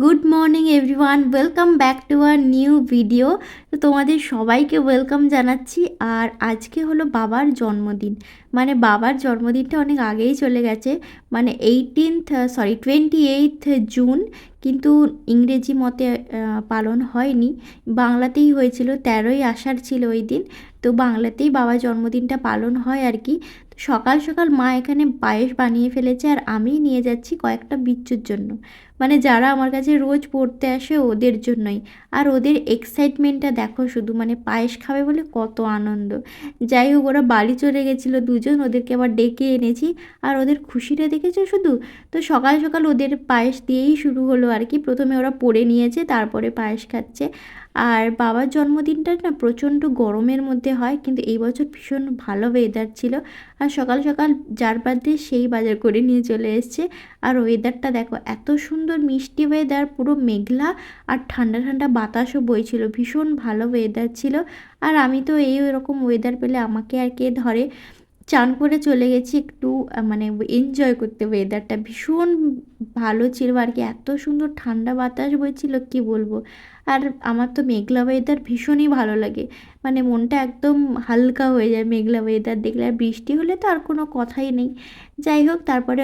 Good morning everyone, welcome back to our new video. তো তোমাদের সবাইকে ওয়েলকাম জানাচ্ছি। আর আজকে হলো বাবার জন্মদিন। মানে বাবার জন্মদিনটা অনেক আগেই চলে গেছে। মানে eighteenth sorry twenty eighth June কিন্তু ইংরেজি মতে পালন হয়নি। বাংলাতেই হয়েছিল, তেরোই আষাঢ় ছিল ওই দিন। তো বাংলাতেই বাবার জন্মদিনটা পালন হয় আর কি। সকাল সকাল মা এখানে পায়েস বানিয়ে ফেলেছে আর আমি নিয়ে যাচ্ছি কয়েকটা বিচ্ছুর জন্য। মানে যারা আমার কাছে রোজ পড়তে আসে ওদের জন্যই। আর ওদের এক্সাইটমেন্টটা দেখো শুধু মানে পায়েস খাবে বলে কত আনন্দ। যাই হোক, ওরা বাড়ি চলে গেছিল দুজন, ওদেরকে আবার ডেকে এনেছি। আর ওদের খুশিটা দেখেছ শুধু? তো সকাল সকাল ওদের পায়েস দিয়েই শুরু হলো আর কি। প্রথমে ওরা পড়ে নিয়েছে, তারপরে পায়েস খাচ্ছে। আর বাবার জন্মদিনটা না প্রচণ্ড গরমের মধ্যে হয়, কিন্তু এই বছর ভীষণ ভালো ওয়েদার ছিল। আর সকাল সকাল যার বাদে সেই বাজার করে নিয়ে চলে এসছে। আর ওয়েদারটা দেখো এত সুন্দর মিষ্টি ওয়েদার পুরো মেঘলা আর ঠান্ডা ঠান্ডা বাতাসও বইছিল। ভীষণ ভালো ওয়েদার ছিল। আর আমি তো এই রকম ওয়েদার পেলে আমাকে আর কে ধরে চান করে চলে গেছি একটু মানে এনজয় করতে। ওয়েদারটা ভীষণ ভালো ছিল আর কি, এত সুন্দর ঠান্ডা বাতাস বইছিল, কি বলব? আর আমার তো মেঘলা ওয়েদার ভীষণই ভালো লাগে। মানে মনটা একদম হালকা হয়ে যায় মেঘলা ওয়েদার দেখলে। আর বৃষ্টি হলে তো আর কোনো কথাই নেই। যাই হোক, তারপরে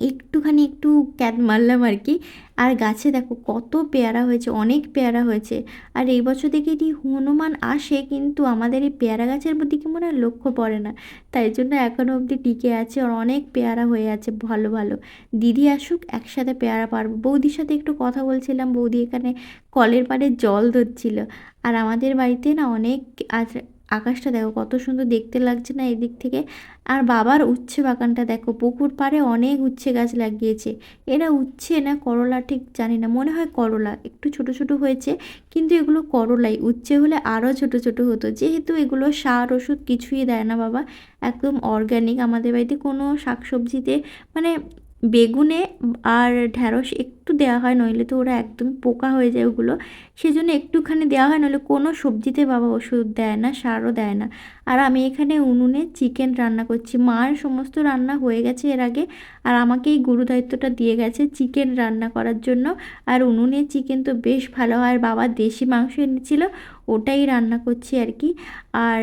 একটুখানি একটু ক্যাট মারলাম আর কি। আর গাছে দেখো কত পেয়ারা হয়েছে, অনেক পেয়ারা হয়েছে। আর এই বছর দেখি এটি হনুমান আসে, কিন্তু আমাদের এই পেয়ারা গাছের দিকে মনে হয় লক্ষ্য পড়ে না। তাই জন্য এখনও অবধি টিকে আছে আর অনেক পেয়ারা হয়ে আছে ভালো ভালো। দিদি আসুক, একসাথে পেয়ারা পারব। বৌদির সাথে একটু কথা বলছিলাম, বৌদি এখানে কলের পাড়ে জল ধরছিল। আর আমাদের বাড়িতে না অনেক আজ আকাশটা দেখো কত সুন্দর দেখতে লাগছে না এদিক থেকে। আর বাবার উচ্ছে বাগানটা দেখো, পুকুর পাড়ে অনেক উচ্ছে গাছ লাগিয়েছে। এরা উচ্ছে না করলা ঠিক জানি না, মনে হয় করলা, একটু ছোট ছোট হয়েছে কিন্তু এগুলো করলাই। উচ্ছে হলে আরও ছোট ছোট হতো, যেহেতু এগুলো সার ওষুধ কিছুই দেয় না বাবা, একদম অর্গ্যানিক আমাদের বাড়িতে কোনো শাকসবজিতে মানে বেগুনে আর ঢ্যাঁড়স একটু দেওয়া হয়, নইলে তো ওরা একদম পোকা হয়ে যায় ওগুলো। সেজন্য একটুখানি দেওয়া হয়, নইলে কোনো সবজিতে বাবা ওষুধ দেয় না, সারও দেয় না। আর আমি এখানে উনুনে চিকেন রান্না করছি। মার সমস্ত রান্না হয়ে গেছে এর আগে, আর আমাকে এই গুরু দায়িত্বটা দিয়ে গেছে চিকেন রান্না করার জন্য। আর উনুনে চিকেন তো বেশ ভালো হয়, আর বাবা দেশি মাংস এনেছিল ওটাই রান্না করছি আর কি। আর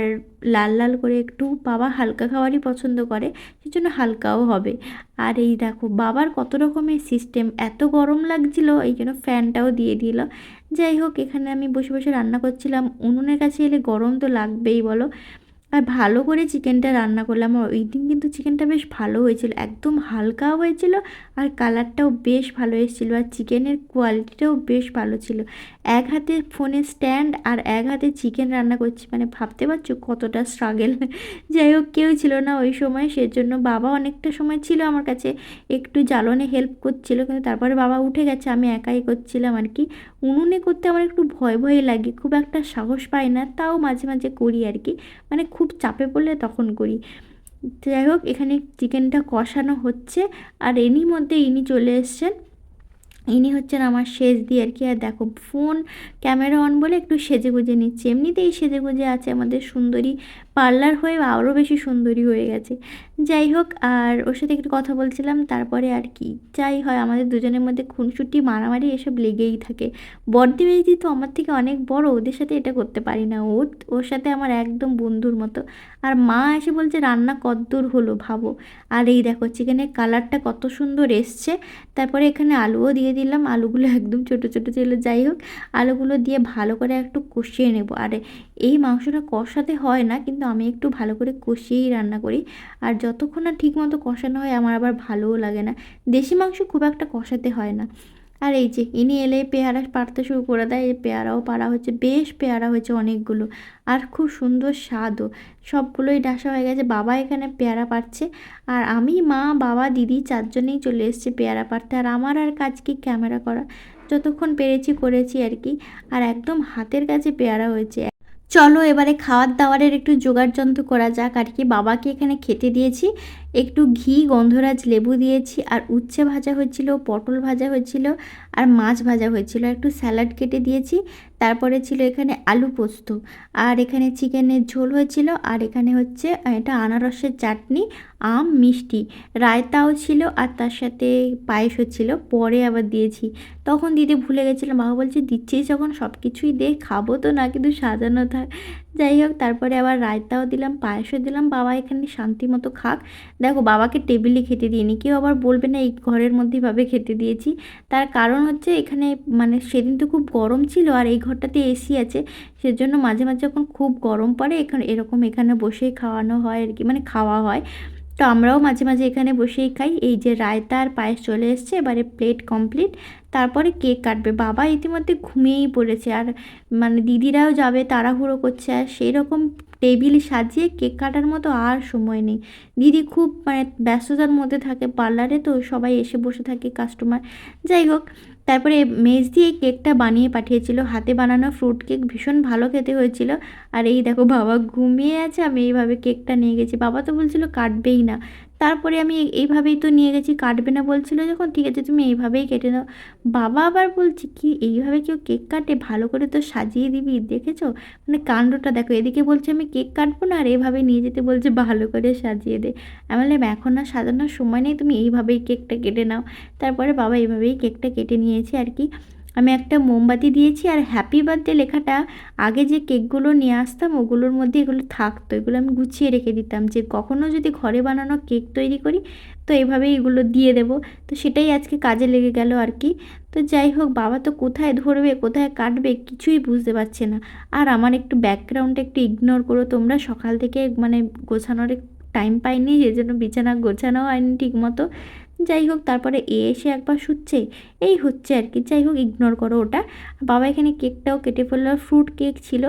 লাল লাল করে একটু বাবা হালকা খাবারই পছন্দ করে, সেজন্য হালকাও হবে। আর এই দেখো, বাবার কত রকমের সিস্টেম এত গরম লাগছিল, এই জন্য ফ্যানটাও দিয়ে দিল। যাই হোক, এখানে আমি বসে বসে রান্না করছিলাম। উনুনের কাছে এলে গরম তো লাগবেই, বলো। আর ভালো করে চিকেনটা রান্না করলাম। আর ওই দিন কিন্তু চিকেনটা বেশ ভালো হয়েছিল, একদম হালকাও হয়েছিল আর কালারটাও বেশ ভালো এসেছিল আর চিকেনের কোয়ালিটিটাও বেশ ভালো ছিল। এক হাতে ফোনে স্ট্যান্ড আর এক হাতে চিকেন রান্না করছি মানে ভাবতে পারছ কতটা স্ট্রাগেল যাই হোক, কেউ ছিল না ওই সময়, সেজন্য বাবা অনেকটা সময় ছিল আমার কাছে, একটু জ্বালনে হেল্প করছিল, কিন্তু তারপরে বাবা উঠে গেছে, আমি একাই করছিলাম আর কি। উনুনে করতে আমার একটু ভয় ভয় লাগে, খুব একটা সাহস পাই না, তাও মাঝে মাঝে করি আর কি। মানে খুব চাপে পড়লে তখন করি। যাই হোক, এখানে চিকেনটা কষানো হচ্ছে। আর এনি মধ্যে ইনি চলে এসছেন। ইনি হচ্ছেন আমার শেষ দিয়ে আর কি। আর দেখো, ফোন, ক্যামেরা অন বলে একটু সেজে গুজে নিচ্ছে। এমনিতেই সেজে গুজে আছে আমাদের সুন্দরী পার্লার হয়ে আরও বেশি সুন্দরী হয়ে গেছে। যাই হোক, আর ওর সাথে একটু কথা বলছিলাম, তারপরে আর কি। যাই হয়, আমাদের দুজনের মধ্যে খুনসুটি, মারামারি এসব লেগেই থাকে। বর্দি মেজি তো আমার থেকে অনেক বড়, ওদের সাথে এটা করতে পারি না। ও, ওর সাথে আমার একদম বন্ধুর মতো। আর মা এসে বলছে, রান্না কদ্দূর হলো, ভাবো। আর এই দেখো, চিকেনের কালারটা কত সুন্দর এসছে। তারপরে এখানে আলুও দিয়ে দিলাম। আলুগুলো একদম ছোটো ছোটো ছিল। যাই হোক, আলুগুলো দিয়ে ভালো করে একটু কষিয়ে নেব। আর এই মাংসটা কষাতে হয় না, কিন্তু আমি একটু ভালো করে কষিয়েই রান্না করি। আর যতক্ষণ না ঠিক মতো কষানো হয়, আমার আবার ভালোও লাগে না। দেশি মাংস খুব একটা কষাতে হয় না। আর এই যে, ইনি এলে পেয়ারা পাড়তে শুরু করে দেয়, এই পেয়ারাও পাড়া হচ্ছে বেশ পেয়ারা হয়েছে অনেকগুলো। আর খুব সুন্দর স্বাদও। সবগুলোই ডাসা হয়ে গেছে, বাবা এখানে পেয়ারা পাড়ছে। আর আমি, মা, বাবা, দিদি চারজনেই চলে এসেছে পেয়ারা পাড়তে। আর আমার আর কাজ কি ক্যামেরা করা? যতক্ষণ পেরেছি করেছি আর কি। আর একদম হাতের কাছে পেয়ারা হয়েছে। চলো এবারে খাওয়ার দাওয়ারের একটু জোগাড় যন্ত্র করা যাক। আর কি বাবাকে এখানে খেতে দিয়েছি। একটু ঘি, গন্ধরাজ, লেবু দিয়েছি, আর উচ্ছে ভাজা হয়েছিল, পটল ভাজা হয়েছিল, আর মাছ ভাজা হয়েছিল। একটু স্যালাড কেটে দিয়েছি, তারপরে ছিল এখানে আলু পোস্ত। আর এখানে চিকেনের ঝোল হয়েছিল, আর এখানে হচ্ছে এটা আনারসের চাটনি, আম, মিষ্টি। রায়তাও ছিল, আর তার সাথে পায়েসও ছিল পরে আবার দিয়েছি। তখন দিদি ভুলে গেছিলাম বাবা বলছে, দিচ্ছিস যখন সব কিছুই দে, খাব তো না, কিন্তু সাজানো থাক। যাই হোক, তারপরে আবার রায়তাও দিলাম, পায়েসও দিলাম। বাবা এখানে শান্তি মতো খাক। দেখো, বাবাকে টেবিলে খেতে দিইনি। কেউ আবার বলবে না, এই ঘরের মধ্যে ভাবে খেতে দিয়েছি। তার কারণ হচ্ছে, এখানে মানে সেদিন তো খুব গরম ছিল, আর এই ঘরটাতে এসি আছে। সেজন্য মাঝে মাঝে যখন খুব গরম পড়ে, এখানে এরকম এখানে বসেই খাওয়ানো হয় আর কি মানে খাওয়া হয়। তো আমরাও মাঝে মাঝে এখানে বসেই খাই। এই যে রায়তা আর পায়েস চলে এসছে, এবারে প্লেট কমপ্লিট তারপরে কেক কাটবে। বাবা ইতিমধ্যে ঘুমিয়েই পড়েছে আর মানে দিদিরাও যাবে, তাড়াহুড়ো করছে আর সেই রকম টেবিল সাজিয়ে কেক কাটার মতো আর সময় নেই। দিদি খুব মানে ব্যস্ততার মধ্যে থাকে পার্লারে তো সবাই এসে বসে থাকে কাস্টমার যাই হোক তারপরে মেজ দিয়ে কেকটা বানিয়ে পাঠিয়েছিল। হাতে বানানো ফ্রুট কেক ভীষণ ভালো খেতে হয়েছিল। আর এই দেখো, বাবা ঘুমিয়ে আছে, আমি এইভাবে কেকটা নিয়ে গেছি। বাবা তো বলছিল কাটবেই না। তারপরে আমি এইভাবেই তো নিয়ে গেছি, কাটবে না বলছিল যখন, ঠিক আছে, তুমি এইভাবেই কেটে দাও বাবা আবার বলছি, কি, এইভাবে কেউ কেক কাটে? ভালো করে তো সাজিয়ে দিবি, দেখেছ? মানে কাণ্ডটা দেখো, এদিকে বলছে, আমি কেক কাটবো না, আর এইভাবে নিয়ে যেতে বলছে, ভালো করে সাজিয়ে দে। আমি বললাম, এখন আর সাজানোর সময় নেই, তুমি এইভাবেই কেকটা কেটে নাও। তারপরে বাবা এইভাবেই কেকটা কেটে নিয়েছে আর কি। আমি একটা মোমবাতি দিয়েছি আর হ্যাপি বার্থডে লেখাটা আগে যে কেকগুলো নিয়ে আসতাম, ওগুলোর মধ্যে এগুলো থাকতো। এগুলো আমি গুছিয়ে রেখে দিতাম যে কখনও যদি ঘরে বানানো কেক তৈরি করি, তো এভাবেই এগুলো দিয়ে দেব। তো সেটাই আজকে কাজে লেগে গেল আর কি। তো যাই হোক, বাবা তো কোথায় ধরবে, কোথায় কাটবে কিছুই বুঝতে পারছে না। আর আমার একটু ব্যাকগ্রাউন্ডটা একটু ইগনোর করো তোমরা। সকাল থেকে মানে গোছানোর টাইম পাইনি যে জন্য বিছানা গোছানো হয়নি ঠিক মতো যাই হোক তারপরে এ এসে একবার শুচ্ছে। এই হচ্ছে আর কি। যাই হোক ইগনোর করো ওটা। বাবা এখানে কেকটাও কেটে ফেলল। ফ্রুট কেক ছিল।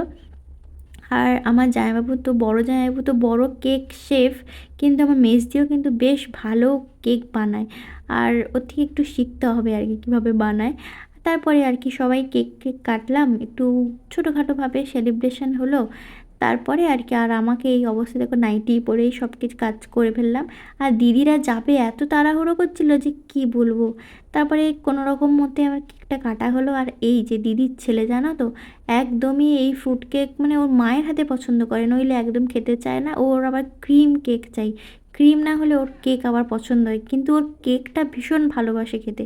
আর আমার জামাইবাবু তো, বড় জামাইবাবু তো বড় কেক শেফ কিন্তু আমার মেজ দিয়েও কিন্তু বেশ ভালো কেক বানায়। আর ওর থেকে একটু শিখতে হবে আর কি, কীভাবে বানায়। তারপরে আর কি সবাই কেক কেক কাটলাম। একটু ছোটোখাটোভাবে সেলিব্রেশন হলো। তারপরে আর কি, আর আমাকে এই অবস্থা দেখো নাইটি পরেই সব কিছু কাজ করে ফেললাম। আর দিদিরা যাবে, এত তাড়াহুড়ো করছিল যে কি বলব? তারপরে কোনো রকম মধ্যে আমার কেকটা কাটা হলো, আর এই যে দিদির ছেলে জানো তো, একদমই এই ফ্রুট কেক মানে ওর মায়ের হাতে পছন্দ করে, নইলে একদম খেতে চায় না। ওর আবার ক্রিম কেক চাই। ক্রিম না হলে ওর কেক আবার পছন্দ হয়, কিন্তু ওর কেকটা ভীষণ ভালোবাসে খেতে।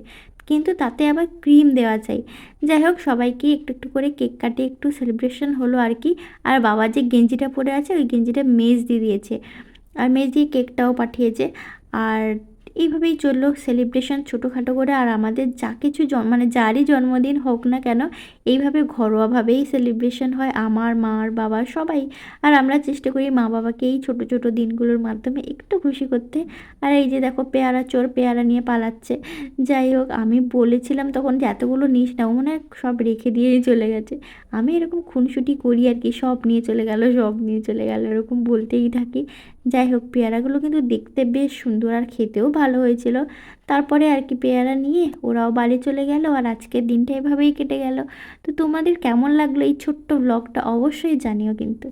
কিন্তু তাতে আবার ক্রিম দেওয়া চাই। যাই হোক সবাইকে একটু একটু করে কেক কাটে একটু সেলিব্রেশন হলো আর কি। আর বাবা যে গেঞ্জিটা পরে আছে, ওই গেঞ্জিটা মেজ দিয়ে দিয়েছে। আর মেজ দিয়ে কেকটাও পাঠিয়েছে। আর এইভাবেই চলল সেলিব্রেশন ছোটোখাটো করে। আর আমাদের যা কিছু মানে যারই জন্মদিন হোক না কেন, এইভাবে ঘরোয়াভাবেই সেলিব্রেশন হয়। আমার মার বাবার সবাই। আর আমরা চেষ্টা করি মা বাবাকে এই ছোটো ছোটো দিনগুলোর মাধ্যমে একটু খুশি করতে। আর এই যে দেখো পেয়ারা চোর পেয়ারা নিয়ে পালাচ্ছে। যাই হোক, আমি বলেছিলাম তখন যে এতগুলো নিস না মনে সব রেখে দিয়েই চলে গেছে। আমি এরকম খুনসুটি করি আর কি, সব নিয়ে চলে গেল, সব নিয়ে চলে গেল, এরকম বলতেই থাকি। যাই হোক, পেয়ারাগুলো কিন্তু দেখতে বেশ সুন্দর আর খেতেও ভালো হয়েছিল। তারপরে আর কি পেয়ারা নিয়ে ওরাও বাড়ি চলে গেল আর আজকের দিনটা এভাবেই কেটে গেল। তো তোমাদের কেমন লাগল এই ছোট্ট ব্লগটা অবশ্যই জানিও কিন্তু।